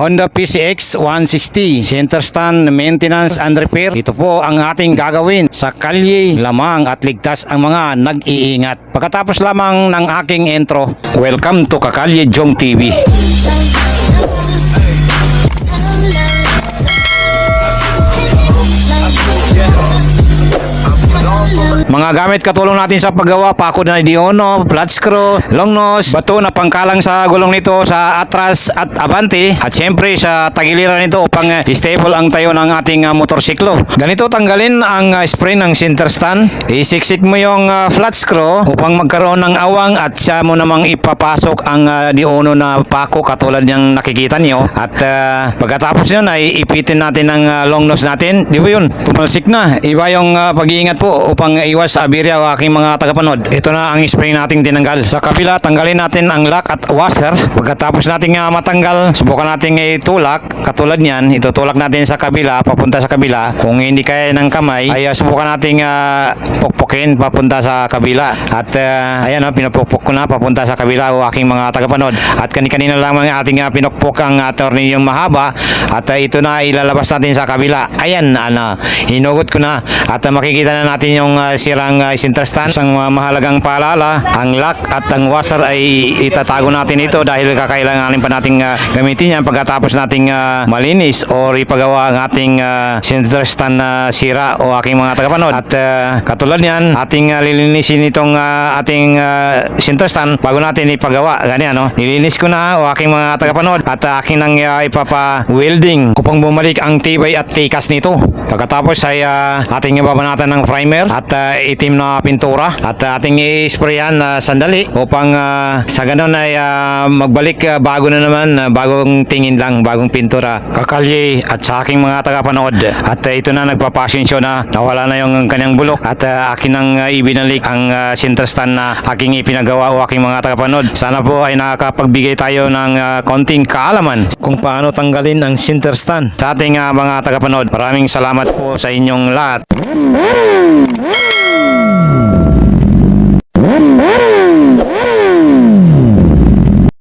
Honda PCX 160 Center Stand Maintenance and Repair. Ito po ang ating gagawin sa kalye, lamang at ligtas ang mga nag-iingat. Pagkatapos lamang ng aking intro, welcome to Kakalye Jong TV. Mga gamit katulong natin sa paggawa, pako na diono, flat screw, long nose, bato na pangkalang sa gulong nito sa atras at abante at syempre sa tagiliran nito upang uh, stable ang tayo ng ating uh, motorsiklo. Ganito tanggalin ang uh, spring ng center stand. Isiksik mo yung uh, flat screw upang magkaroon ng awang at siya mo namang ipapasok ang uh, diono na pako katulad yung nakikita niyo. At uh, pagkatapos yun ay ipitin natin ang long nose natin. Di ba yun? Tumalsik na. Iba yung uh, pag-iingat po upang iwas sa aberya o aking mga tagapanood. Ito na ang spring nating tinanggal. Sa kabila, tanggalin natin ang lock at washer. Pagkatapos nating uh, matanggal, subukan natin itulak. Katulad niyan, itutulak natin sa kabila, papunta sa kabila. Kung hindi kaya ng kamay, ay uh, subukan nating uh, pukpukin papunta sa kabila. At uh, ayan, uh, pinupukpok ko na papunta sa kabila o aking mga tagapanood. At kani-kanina lang ang ating uh, pinukpok ang uh, tornilyong mahaba. At uh, ito na ilalabas natin sa kabila. Ayan, ano, hinugot ko na. At uh, makikita na natin yung uh, sirang uh, center stand. Isang uh, mahalagang paalala, ang lock at ang washer ay itatago natin ito dahil kakailanganin pa nating uh, gamitin yan pagkatapos nating uh, malinis o ipagawa ang ating uh, center stand na sira o aking mga tagapanood. At uh, katulad niyan, ating uh, lilinisin itong uh, ating uh, center stand bago natin ipagawa. Ganyan, no? Nilinis ko na o aking mga tagapanood at uh, aking nang uh, ipapa-welding upang bumalik ang tibay at tikas nito. Pagkatapos ay uh, ating babanatan ng primer at uh, itim na pintura at uh, ating i-sprayan na sandali upang uh, sa ganun ay uh, magbalik uh, bago na naman, uh, bagong tingin lang, bagong pintura. Kakalye at sa aking mga tagapanood. At uh, ito na nagpapasensyo na nawala na yung kanyang bulok at uh, akin ang uh, ibinalik ang uh, center stand na aking ipinagawa o aking mga tagapanood. Sana po ay nakakapagbigay tayo ng uh, konting kaalaman kung paano tanggalin ang center stand sa ating uh, mga tagapanood. Maraming salamat po sa inyong lahat. Música